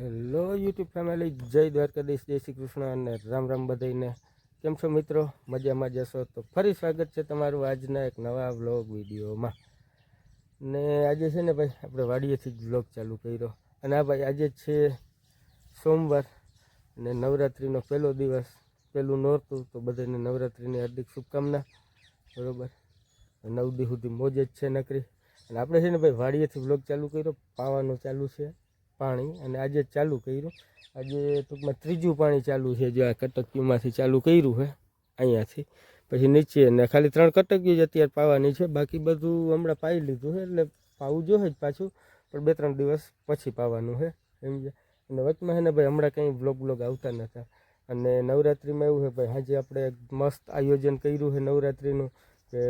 Hello YouTube family જય દ્વારકાધીશ, જય શ્રી કૃષ્ણ અને રામ રામ બધાઈને કેમ છો મિત્રો? મજામાં જશો તો ફરી સ્વાગત છે તમારું આજના એક નવા વ્લોગ વિડીયોમાં. ને આજે છે ને ભાઈ, આપણે વાડીએથી જ વ્લોગ ચાલુ કર્યો. અને આ ભાઈ આજે છે સોમવાર અને નવરાત્રિનો પહેલો દિવસ. પહેલું નોરતું, તો બધાને નવરાત્રિની હાર્દિક શુભકામના. બરાબર? નવ દી સુધી મોજ જ છે નકરી. અને આપણે છે ને ભાઈ, વાડીએથી વ્લોગ ચાલુ કર્યો. પાવાનું ચાલુ છે. પાણી અને આજે ચાલુ કર્યું. આજે ટૂંકમાં ત્રીજું પાણી ચાલુ છે જે આ કટકીમાંથી ચાલુ કર્યું છે અહીંયાથી. પછી નીચે ને ખાલી ત્રણ કટકીઓ જ અત્યારે પાવાની છે. બાકી બધું હમણાં પાઈ લીધું છે એટલે પાવું જોઈએ જ પાછું. પણ બે ત્રણ દિવસ પછી પાવાનું છે. સમજ્યા અને વચમાં છે ને ભાઈ હમણાં કંઈ બ્લોગ બ્લોગ આવતા નહોતા અને નવરાત્રિમાં એવું છે ભાઈ, આજે આપણે મસ્ત આયોજન કર્યું છે નવરાત્રિનું કે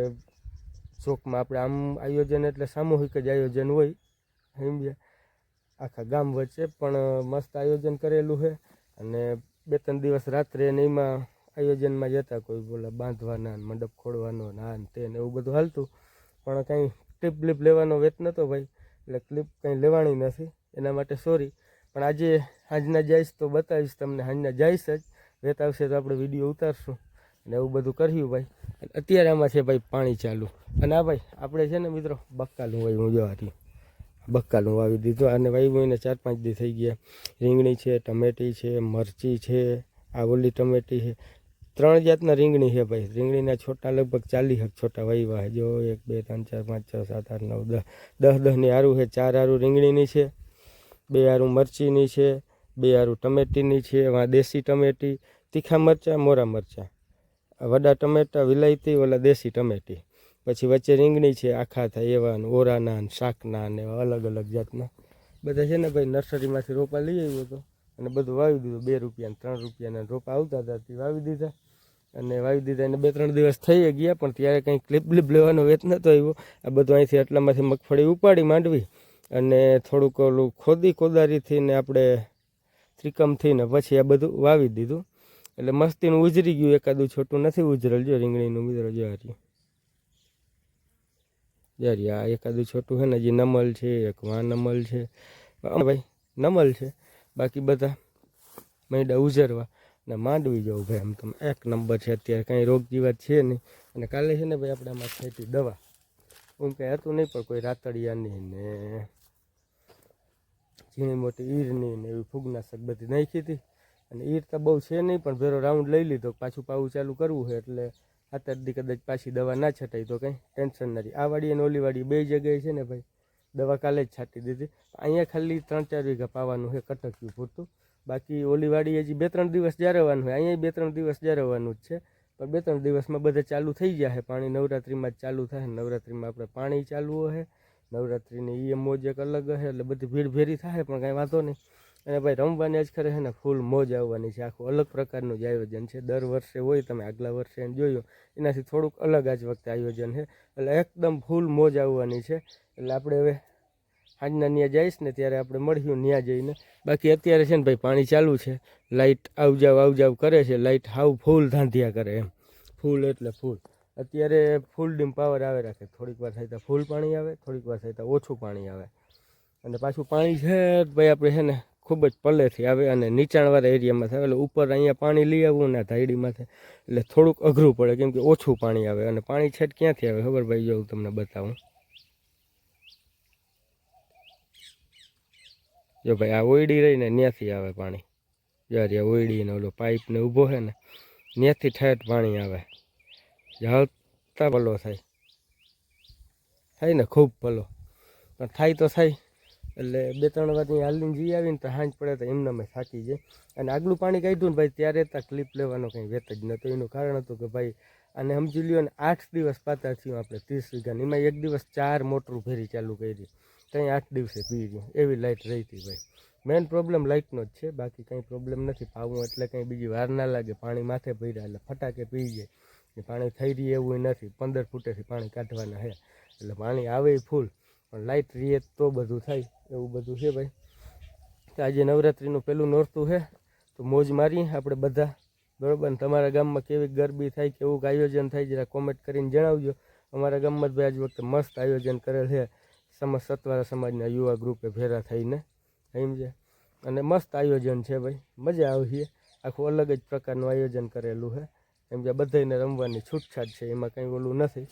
ચોકમાં આપણે આમ આયોજન એટલે સામૂહિક જ આયોજન હોય સમજ્યા આખા ગામ વચ્ચે પણ મસ્ત આયોજન કરેલું છે. અને બે ત્રણ દિવસ રાત્રે ને એમાં આયોજનમાં જતા કોઈ બોલા બાંધવાના મંડપ ખોડવાનો ને ને તે ને એવું બધું હાલતું. પણ કાંઈ ક્લિપ બ્લિપ લેવાનો વેત નહોતો ભાઈ. એટલે ક્લિપ કંઈ લેવાની નથી. એના માટે સોરી પણ આજે સાંજના જઈશ તો બતાવીશ તમને. સાંજના જઈશ જ. વેત આવશે તો આપણે વીડિયો ઉતારશું. અને એવું બધું કર્યું ભાઈ. અત્યારે આમાં છે ભાઈ પાણી ચાલુ. અને આ ભાઈ, આપણે છે ને મિત્રો, બક્કાલું હોય હું જોવા બક્કાલું વાવી દીધું. અને વાવ્યું એને ચાર પાંચ દી થઈ ગયા. રીંગણી છે, ટમેટી છે, મરચી છે આ ઓલી ટમેટી છે. ત્રણ જાતના રીંગણી છે ભાઈ. રીંગણીના છોટા લગભગ ચાલીસ હક છોટા વાવ્યા જો એક, બે, ત્રણ, ચાર, પાંચ, છ, સાત, આઠ, નવ, દસ. દસ દસની આરું છે. ચાર આરું રીંગણીની છે. બે આરું મરચીની છે. બે આરું ટમેટીની છે. એમાં દેશી ટમેટી, તીખા મરચાં, મોરા મરચાં. વડા ટમેટા, વિલાયતી, ઓલા દેશી ટમેટી. પછી વચ્ચે રીંગણી છે, આખા થાય એવા ઓરાના ને, શાકના ને, એવા અલગ અલગ જાતના. બધા છે ને ભાઈ, નર્સરીમાંથી રોપા લઈ આવ્યો હતો. અને બધું વાવી દીધું. બે રૂપિયા ત્રણ રૂપિયાના રોપા આવતા હતા, તે વાવી દીધા. અને વાવી દીધા એને બે ત્રણ દિવસ થઈ ગયા, પણ ત્યારે કંઈ ક્લિપ બ્લિપ લેવાનો વેત નહોતો આવ્યો. આ બધું અહીંથી એટલામાંથી મગફળી ઉપાડી માંડવી અને થોડુંક ઓલું ખોદી કોદારીથી ને આપણે ત્રિકમથી ને પછી આ બધું વાવી દીધું. એટલે મસ્તીનું ઉજરી ગયું. એકાદું છોટું નથી ઉજરેલ, જો રીંગણીનું મિત્રો જો હાર્યું યાર આ એકાદું છોટું છે ને જે નમલ છે, એક વાં નમલ છે. ભાઈ, નમલ છે. બાકી બધા મૈડા ઉજરવા ને માંડવી જવું ભાઈ આમ તમે એક નંબર છે અત્યારે, કાંઈ રોગ જીવાત છે નહીં. અને કાલે છે ને ભાઈ આપણે આમાં ખેતી દવા. હું કંઈ હતું નહીં, પણ કોઈ રાતડિયાની ને, ઝીણી મોટી ઈરની ને એવી ફૂગનાશક બધી નાખી હતી. અને ઈર તો બહુ છે નહીં, પણ ભેરો રાઉન્ડ લઈ લીધો. પાછું પાવું ચાલુ કરવું છે એટલે આતર દી કદાચ પાછી દવા ના છટાઈ તો કંઈ ટેન્શન નથી. આ વાડી અને ઓલી વાડી બે જગ્યાએ છે ને ભાઈ, દવા કાલે જ છાંટી દીધી. અહીંયા ખાલી ત્રણ ચાર વીઘા પાવાનું છે, કટક્યું પૂરતું. બાકી ઓલી વાડી હજી બે ત્રણ દિવસ જારવવાનું હોય અહીંયા બે ત્રણ દિવસ જારવવાનું જ છે. પણ બે ત્રણ દિવસમાં બધા ચાલુ થઈ જશે પાણી નવરાત્રિમાં જ ચાલુ થાય નવરાત્રિમાં આપણે પાણી ચાલુ હોય નવરાત્રિની એ મોજ એક અલગ હશે એટલે બધી ભીડ ભેરી થાય પણ કાંઈ વાંધો નહીં. અને ભાઈ રમવાની જ ખરે છે ને ફૂલ મોજ આવવાની છે. આખું અલગ પ્રકારનું જ આયોજન છે. દર વર્ષે હોય તમે આગલા વર્ષે એને જોયું, એનાથી થોડુંક અલગ આજ વખતે આયોજન છે. એટલે એકદમ ફૂલ મોજ આવવાની છે. એટલે આપણે હવે આજના ત્યાં જઈશ ને ત્યારે આપણે મળ્યું ત્યાં જઈને. બાકી અત્યારે છે ને ભાઈ પાણી ચાલુ છે. લાઇટ આવજાવ આવજાવ કરે છે. લાઇટ હાવ ફૂલ ધાંધિયા કરે એમ. ફૂલ એટલે ફૂલ અત્યારે ફૂલ ડીમ પાવર આવે રાખે. થોડીક વાર થાય તો ફૂલ પાણી આવે, થોડીક વાર થાય તો ઓછું પાણી આવે. અને પાછું પાણી છે ભાઈ આપણે છે ને ખૂબ જ પલ્લેથી આવે અને નીચાણવાળા એરિયામાં થાય. એટલે ઉપર અહીંયા પાણી લઈ આવવું ને ધાયડીમાંથી એટલે થોડુંક અઘરું પડે, કેમ કે ઓછું પાણી આવે અને પાણી છેટ ક્યાંથી આવે ખબર ભાઈ? જો હું તમને બતાવું. જો ભાઈ, આ ઓયડી રહીને ત્યાંથી આવે પાણી. યાર આ ઓયડીને ઓલો પાઇપ ને ઊભો છે ને ત્યાંથી ઠેઠ પાણી આવે. હલતા ભલો થાય. થાય ને ખૂબ ભલો પણ થાય તો થાય. એટલે બે ત્રણ વાર ત્યાં હાલીને જઈ આવીને તો હાંજ પડે તો એમને અમે થાકી જાય અને આગલું પાણી કાઢ્યું ને ભાઈ, ત્યારે ત્યાં ક્લિપ લેવાનો કંઈ વેત જ નહોતો. એનું કારણ હતું કે ભાઈ અને સમજી લ્યો ને, આઠ દિવસ પાતા થયું આપણે ત્રીસ વીઘાની. એમાં એક દિવસ ચાર મોટરું ફેરી ચાલુ કરી. ત્યાં આઠ દિવસે પી ગયું. એવી લાઇટ રહી હતી ભાઈ. મેઇન પ્રોબ્લેમ લાઇટનો જ છે. બાકી કંઈ પ્રોબ્લેમ નથી. પાવું એટલે કંઈ બીજી વાર ના લાગે. પાણી માથે ભર્યા એટલે ફટાકે પી જાય. પાણી થઈ રહી એવું નથી. પંદર ફૂટેથી પાણી કાઢવાના છે. એટલે પાણી આવે ફૂલ. પણ લાઇટ રહીએ તો બધું થાય, એવું બધું છે ભાઈ. તો આજે નવરાત્રિનું પહેલું નોરતું છે, તો મોજ મારી આપણે બધા. બરાબર તમારા ગામમાં કેવી ગરબી થાય, કેવું આયોજન થાય, જરા કોમેન્ટ કરીને જણાવજો. અમારા ગામમાં ભાઈ આજ વખતે મસ્ત આયોજન કરેલ છે. સમાજ સતવારા સમાજના યુવા ગ્રુપે ભેરા થઈને સમજે અને મસ્ત આયોજન છે ભાઈ. મજા આવશે. આખું અલગ જ પ્રકારનું આયોજન કરેલું છે. એમ કે બધાને રમવાની છૂટછાટ છે. એમાં કંઈ ઓલું નથી.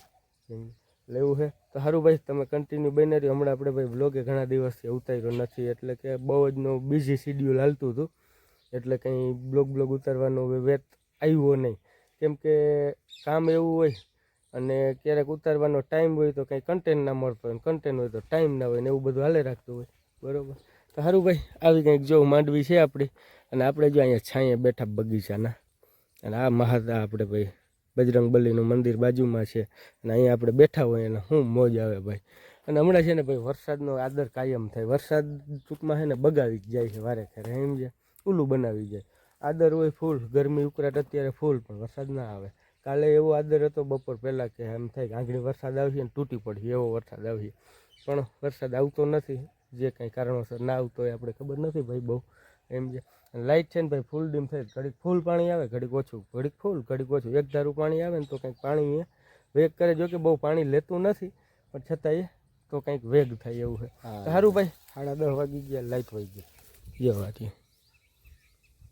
લેવું છે? તો સારું ભાઈ, તમે કન્ટિન્યુ બની રહ્યો. હમણાં આપણે ભાઈ બ્લોગે ઘણા દિવસથી ઉતાર્યો નથી, એટલે કે બહુ જ નો બિઝી શિડ્યુલ હાલતું હતું. એટલે કંઈ બ્લોગ બ્લોગ ઉતારવાનો વેત આવ્યો નહીં. કેમ કે કામ એવું હોય અને ક્યારેક ઉતારવાનો ટાઈમ હોય તો કંઈ કન્ટેન્ટ ના મળતો હોય કન્ટેન્ટ હોય તો ટાઈમ ના હોય ને એવું બધું હાલે રાખતું હોય. બરાબર? તો સારું ભાઈ, આવી કંઈક જો માંડવી છે આપણી. અને આપણે જો અહીંયા છાંયે બેઠા બગીચાના. અને આ મહાતા આપણે ભાઈ બજરંગ બલીનું મંદિર બાજુમાં છે અને અહીંયા આપણે બેઠા હોય અને શું મોજ આવે ભાઈ? અને હમણાં છે ને ભાઈ વરસાદનો આદર કાયમ થાય. વરસાદ ટૂંકમાં છે ને બગાવી જ જાય છે વારે ખરે એમ છે. ઉલું બનાવી જાય. આદર હોય ફૂલ, ગરમી ઉકળાટ અત્યારે ફૂલ, પણ વરસાદ ના આવે. કાલે એવો આદર હતો, બપોર પહેલાં કે એમ થાય કે આંગળી વરસાદ આવશે ને તૂટી પડશે, એવો વરસાદ આવશે. પણ વરસાદ આવતો નથી, જે કંઈ કારણોસર ના આવતો હોય આપણે ખબર નથી ભાઈ બહુ, એમ છે. લાઇટ છે ને ભાઈ ફૂલ ડીમ થાય ઘડીક ફૂલ પાણી આવે ઘડીક ઓછું. ઘડીક ફૂલ ઘડીક ઓછું. એક ધારું પાણી આવે ને તો કંઈક પાણી એ વેગ કરે. જો કે બહુ પાણી લેતું નથી પણ છતાંય તો કંઈક વેગ થાય એવું છે. સારું ભાઈ. સાડા દસ વાગી ગયા લાઇટ વહી ગઈ. જવાથી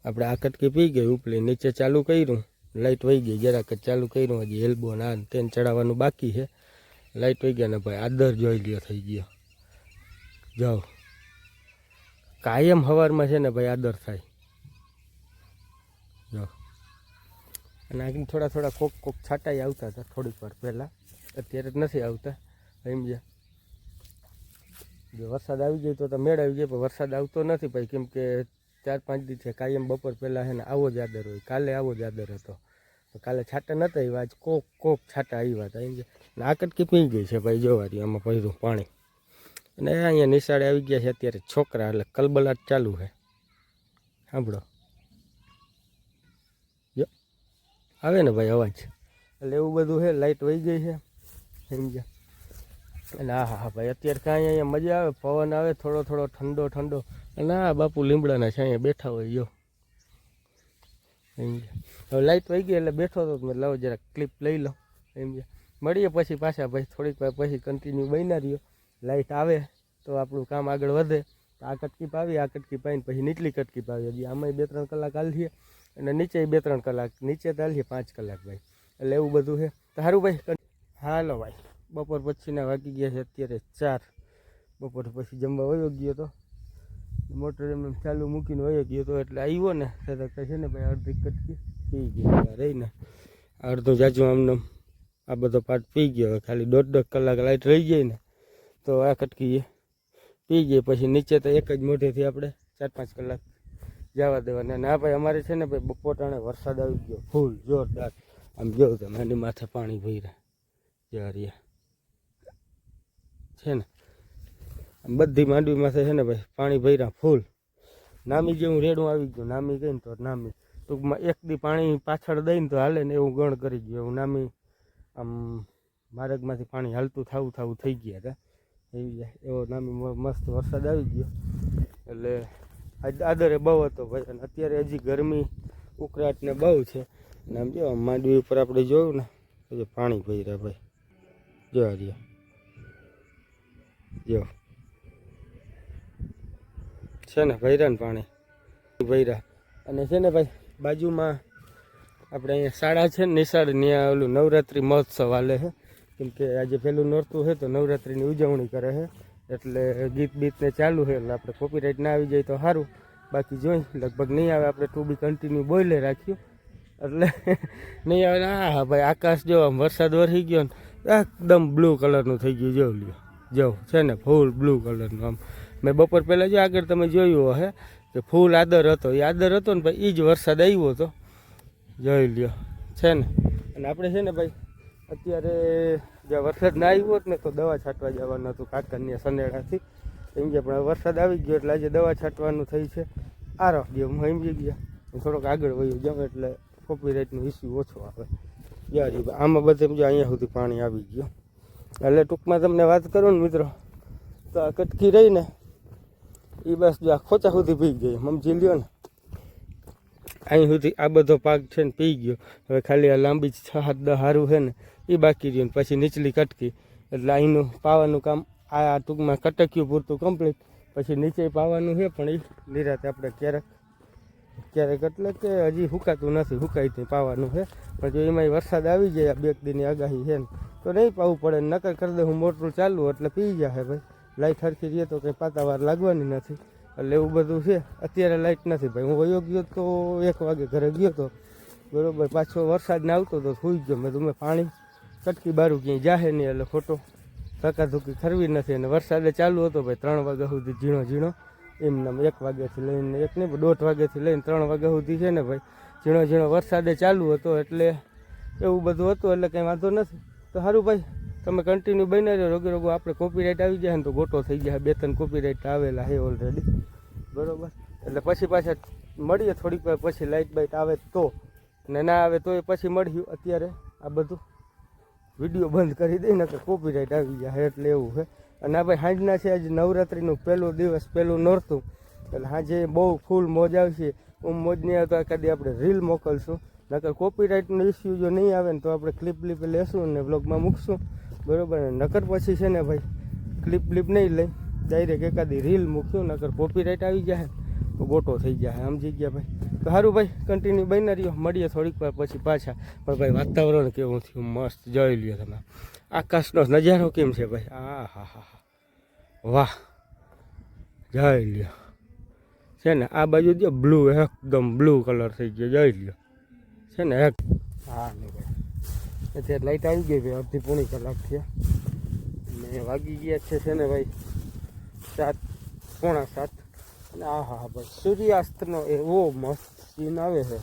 આપણે આ કટકી પી ગઈ ઉપલી નીચે ચાલુ કર્યું. લાઇટ વહી ગઈ જરાક જ ચાલુ કર્યું. હજી એલ્બો ના તેને ચડાવવાનું બાકી છે. લાઇટ વહી ગયા ને ભાઈ આદર જોઈ લ્યો થઈ ગયો. જાઓ. કાયમ સવારમાં છે ને ભાઈ આદર થાય. અને આગળ થોડા થોડા કોક કોક છાંટાઈ આવતા હતા થોડીક વાર પહેલાં. અત્યારે જ નથી આવતા. સમજ્યા જો વરસાદ આવી ગયો તો તો મેળ આવી ગયો, પણ વરસાદ આવતો નથી ભાઈ. કેમ કે ચાર પાંચ દિવસે કાયમ બપોર પહેલાં ને આવો જ આદર હોય. કાલે આવો જ આદર હતો. કાલે છાંટા નહોતા આવ્યા, આજ કોક કોક છાંટા આવ્યા હતા. એમ અને આકટકી કટકી પી ગઈ છે ભાઈ જોવાથી આમાં પહેરું પાણી. અને અહીંયા નિશાળે આવી ગયા છે અત્યારે છોકરા, એટલે કલબલાટ ચાલુ છે. સાંભળો જો આવે ને ભાઈ અવાજ? એટલે એવું બધું છે લાઇટ વહી ગઈ છે સમજ્યા? અને હા હા હા ભાઈ અત્યારે કાંઈ અહીંયા મજા આવે પવન આવે થોડો થોડો ઠંડો ઠંડો. અને આ બાપુ લીમડાના છે અહીંયા બેઠા હોય જો સમજ્યા? હવે લાઇટ વહી ગઈ એટલે બેઠો તો મેં લાવો જરાક ક્લિપ લઈ લો સમજ્યા? મળીએ પછી પાછા ભાઈ થોડીક વાર પછી કન્ટિન્યુ બન્યા રહ્યો. લાઇટ આવે તો આપણું કામ આગળ વધે. તો આ કટકી પાવી આ કટકી પાવીને પછી નીચલી કટકી પાવી. હજી આમાંય બે ત્રણ કલાક હાલીએ અને નીચે બે ત્રણ કલાક, નીચે તો હાલીએ પાંચ કલાક ભાઈ. એટલે એવું બધું છે. તો સારું ભાઈ હાલો ભાઈ. બપોર પછીના વાગી ગયા છે અત્યારે ચાર. બપોર પછી જમવા વયો ગયો તો. મોટર એમ ચાલુ મૂકીને વયો ગયો તો, એટલે આવ્યો ને. તરત છે ને ભાઈ, અડધી કટકી પી ગયો. રહીને. અડધો જાજુ આમને આ બધો પાટ પી ગયો. ખાલી દોઢ દોઢ કલાક લાઇટ રહી જાય ને, તો આ કટકી પી ગઈ. પછી નીચે તો એક જ મોઢેથી આપણે ચાર પાંચ કલાક જવા દેવાના. આ ભાઈ અમારે છે ને ભાઈ બપોટાણે વરસાદ આવી ગયો. ફૂલ જોરદાર. આમ જોઉં તમે એની માથે પાણી ભર્યા. જરિયા છે ને? આમ બધી માંડવી માથે છે ને ભાઈ પાણી ભર્યા ફૂલ. નામી જેવું રેડું આવી ગયું. નામી ગઈ ને તો નામી. ટૂંકમાં એક દી પાણી પાછળ દઈને તો હાલે ને એવું ગણ કરી ગયું. એવું નામી આમ માર્ગમાંથી પાણી હાલતું થાવું થાવું થઈ ગયા હતા. એવી એવો નામી મસ્ત વરસાદ આવી ગયો. એટલે આદરે બહુ હતો ભાઈ. અને અત્યારે હજી ગરમી ઉકળાટ ને બહુ છે. ને આમ જો માંડવી ઉપર આપણે જોયું ને, હજુ પાણી પાણી રહ્યા ભાઈ. જો રહ્યા. જો. છે ને ભૈરા ને પાણી. ભૈરા અને છે ને ભાઈ, બાજુમાં આપણે અહીંયા શાળા છે નિશાળ ત્યાં ઓલું નવરાત્રિ મહોત્સવ હાલે છે. કેમ કે આજે પેલું નોરતું છે તો નવરાત્રિની ઉજવણી કરે છે. એટલે ગીત બીતને ચાલુ છે, એટલે આપણે કોપીરાઇટ ના આવી જાય તો સારું. બાકી જોઈ, લગભગ નહીં આવે, આપણે ટુ બી કન્ટિન્યુ બોલે રાખ્યું. એટલે નહીં આવે હા હા ભાઈ, આકાશ જો આમ વરસાદ વરસી ગયો ને, એકદમ બ્લુ કલરનું થઈ ગયું જોઉં લ્યો. જો, છે ને ફૂલ બ્લુ કલરનું આમ. મેં બપોર પહેલાં જો આગળ તમે જોયું હશે કે ફૂલ આદર હતો. એ આદર હતો ને ભાઈ એ જ વરસાદ આવ્યો હતો જોઈ લ્યો, છે ને. અને આપણે છે ને ભાઈ, અત્યારે જો વરસાદ ના આવ્યો ને તો દવા છાંટવા જવાનું હતું કાકાની સનેડાથી. એમ કે પણ વરસાદ આવી ગયો એટલે આજે દવા છાંટવાનું થઈ છે. આરો ગયો, હું એમ ગયા. હું થોડોક આગળ વયો જાઉં એટલે કોપીરાઇટનો ઇસ્યુ ઓછો આવે. યાર આમાં બધે જો અહીંયા સુધી પાણી આવી ગયું. એટલે ટૂંકમાં તમને વાત કરું ને મિત્રો, તો આ કટકી રહી ને એ બસ જો આ ખોચા સુધી પી ગઈ. સમજી લ્યો ને? અહીં સુધી આ બધો પાક છે ને પી ગયો. હવે ખાલી આ લાંબી છ હાથ દહારું હારું છે ને એ બાકી રહ્યું પછી નીચલી કટકી. એટલે અહીંનું પાવાનું કામ આ ટૂંકમાં કટક્યું પૂરતું કમ્પ્લીટ પછી નીચે પાવાનું છે, પણ એ નિરાતે આપણે ક્યારેક ક્યારેક એટલે કે હજી સુકાતું નથી સુકાઈ તે પાવાનું છે. પણ જો એમાંય વરસાદ આવી જાય બે એક દીની આગાહી છે ને. તો નહીં પાવું પડે નકર કરી દે હું મોટરું ચાલુ એટલે પી જાય ભાઈ. લાઇટ હરખી રહીએ તો કંઈ પાતાવાર લાગવાની નથી. એટલે એવું બધું છે. અત્યારે લાઇટ નથી ભાઈ. હું વયો ગયો તો એક વાગે ઘરે ગયો તો, બરાબર, પાછો વરસાદ ને આવતો તો સુઈ ગયો. મેં તમે પાણી કટકી બારું ક્યાંય જાહે નહીં, એટલે ખોટો ધક્કાધુક્કી ખરવી નથી. અને વરસાદે ચાલુ હતો ભાઈ, ત્રણ વાગ્યા સુધી ઝીણો ઝીણો. એમને એક વાગ્યાથી લઈને એક નહીં, દોઢ વાગ્યાથી લઈને ત્રણ વાગ્યા સુધી છે ને ભાઈ, ઝીણો ઝીણો વરસાદે ચાલુ હતો એટલે એવું બધું હતું, એટલે કંઈ વાંધો નથી. તો સારું ભાઈ, તમે કન્ટિન્યુ બની રહ્યો રોગે રોગો આપણે કોપીરાઇટ આવી જાય ને તો ગોટો થઈ જાય બે ત્રણ કોપીરાઇટ આવેલા છે ઓલરેડી બરોબર? એટલે પછી પાછા મળીએ થોડીક વાર, પછી લાઇટ બાઇટ આવે તો. ને ના આવે તો એ પછી મળ્યું અત્યારે આ બધું. વીડિયો બંધ કરી દઈ ને કે કોપીરાઇટ આવી જાય, એટલે એવું છે. અને આ ભાઈ સાંજના છે, આજે નવરાત્રિનું પહેલો દિવસ, પહેલું નોરતું. એટલે સાંજે બહુ ફૂલ મોજ આવશે. હું મોજ નહીં આવતા કદી આપણે રીલ મોકલશું. નકર કોપીરાઇટનો ઇસ્યુ જો નહીં આવે ને તો આપણે ક્લિપ ક્લિપ લેશું ને બ્લોગમાં મૂકશું. બરાબર? ને નકર પછી છે ને ભાઈ ક્લિપ ક્લિપ નહીં લઈ. ડાયરેક્ટ એકાદી રીલ મૂક્યું, નકર કોપીરાઇટ આવી જાય. તો ગોટો થઈ જાય સમજી ગયા ભાઈ? તો સારું ભાઈ કન્ટિન્યુ બની રહ્યો. મળીએ થોડીક વાર પછી પાછા. પણ ભાઈ, વાતાવરણ કેવું થયું? મસ્ત, જોઈ લ્યો તમે. આકાશનો નજારો કેમ છે ભાઈ? આ હા હા હા વાહ. જોઈ લ્યો. છે ને, આ બાજુ જો બ્લુ એકદમ બ્લુ કલર થઈ ગયો. જોઈ લ્યો. છે ને, એક હા ભાઈ. અત્યારે લાઈટ આવી ગઈ ભાઈ, અડધી પોણી કલાક થયા. ને વાગી ગયા છે છે ને ભાઈ, સાત, પોણા સાત. આ હા ભાઈ. સૂર્યાસ્તનો એવો મસ્ત સીન આવે છે.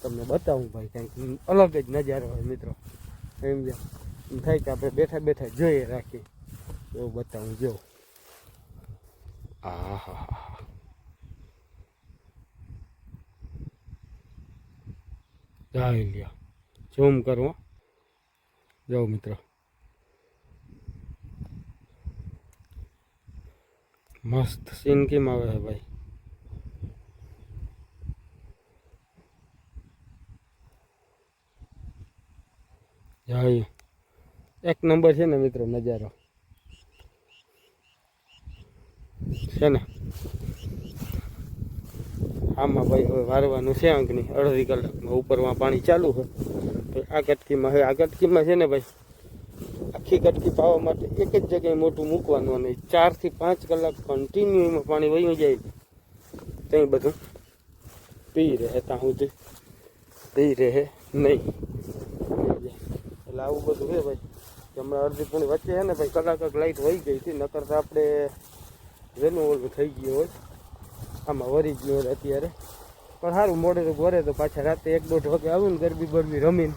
તમને બતાવું ભાઈ, કંઈક અલગ જ નજારો હોય મિત્રો. એમ જે એમ થાય કે આપણે બેઠા બેઠા જોઈએ રાખીએ. એવું બતાવું, જો. આ હા હા લ્યો. ઝૂમ કરો જાઓ મિત્રો. મસ્ત સીન કેમ આવે છે ભાઈ? જાય એક નંબર છે ને મિત્રો, નજારો. છે ને? આમાં ભાઈ હવે વારવાનું છે અંકની. અડધી કલાકમાં ઉપરમાં પાણી ચાલુ તો આ કટકીમાં હવે આ કટકીમાં છે ને ભાઈ? આખી કટકી પાવા માટે એક જ જગ્યાએ મોટું મૂકવાનું અને ચારથી પાંચ કલાક કન્ટિન્યુ એમાં પાણી વહી જાય. ત્યાં બધું પી રહે ત્યાં સુધી પી રહે નહીં. એટલે આવું બધું છે ભાઈ. હમણાં અડધી પૂણી વચ્ચે છે ને ભાઈ, કલાક લાઇટ વહી ગઈ હતી, નકર તો આપણે વેલું ઓલું થઈ ગયું હોય. આમાં વરી ગયું હોય અત્યારે. પણ સારું મોડે તો ઘરે તો પાછા રાતે એક દોઢ વાગે આવું ને ગરબી બરબી રમીને.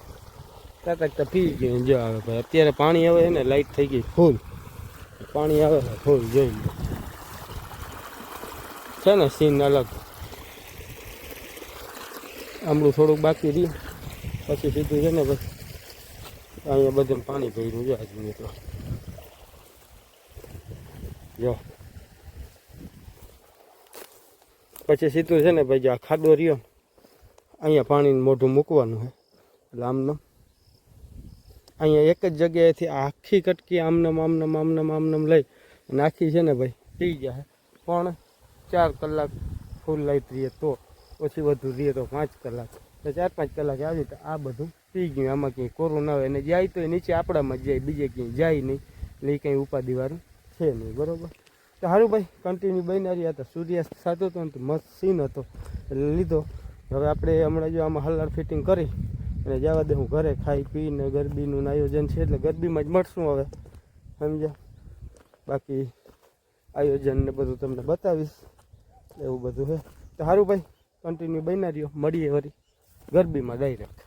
તાતા તો પી ગયું જો આવે ભાઈ. અત્યારે પાણી આવે ને લાઈટ થઈ ગઈ. ફૂલ. પાણી આવે ફૂલ જોઈ છે ને સીન અલગ. આમળું થોડુંક બાકી રહ્યું. પછી સીધું છે ને પછી અહીંયા બધું પાણી ભર્યું છે આજુ મિત્રો જો. પછી સીધું છે ને ભાઈ જો આ ખાડો રહ્યો. અહીંયા પાણીનું મોઢું મૂકવાનું છે. એટલે આમનું. અહીંયા એક જ જગ્યાએથી આખી કટકી આમનામ આમનામ આમનામ આમનામ લઈ અને આખી છે ને ભાઈ પી જાય પણ ચાર કલાક ફૂલ લાઈટ રહીએ તો ઓછી વધુ રહીએ તો પાંચ કલાક. તો ચાર, પાંચ કલાક આવી તો આ બધું પી ગયું. આમાં ક્યાંય કોરું ના હોય. અને જાય તો નીચે આપણામાં જાય, બીજે ક્યાંય જાય નહીં. એટલે એ કંઈ ઉપાધિવાળું છે નહીં, બરાબર? તો સારું ભાઈ કન્ટિન્યુ રહ્યા હતા. સૂર્યાસ્ત સાચો હતો ને મસ્ત સીન હતો. એટલે લીધો. હવે આપણે હમણાં જો આમાં હલાર ફિટિંગ કરી અને જવા દે, હું ઘરે ખાઈ પીને ગરબીનું આયોજન છે એટલે ગરબીમાં જ મળશું હવે. સમજ્યા? બાકી આયોજન ને બધું તમને બતાવીશ. એવું બધું છે તો સારું ભાઈ કન્ટિન્યુ બન્યા રહ્યો. મળીએ વળી ગરબીમાં ડાયરેક્ટ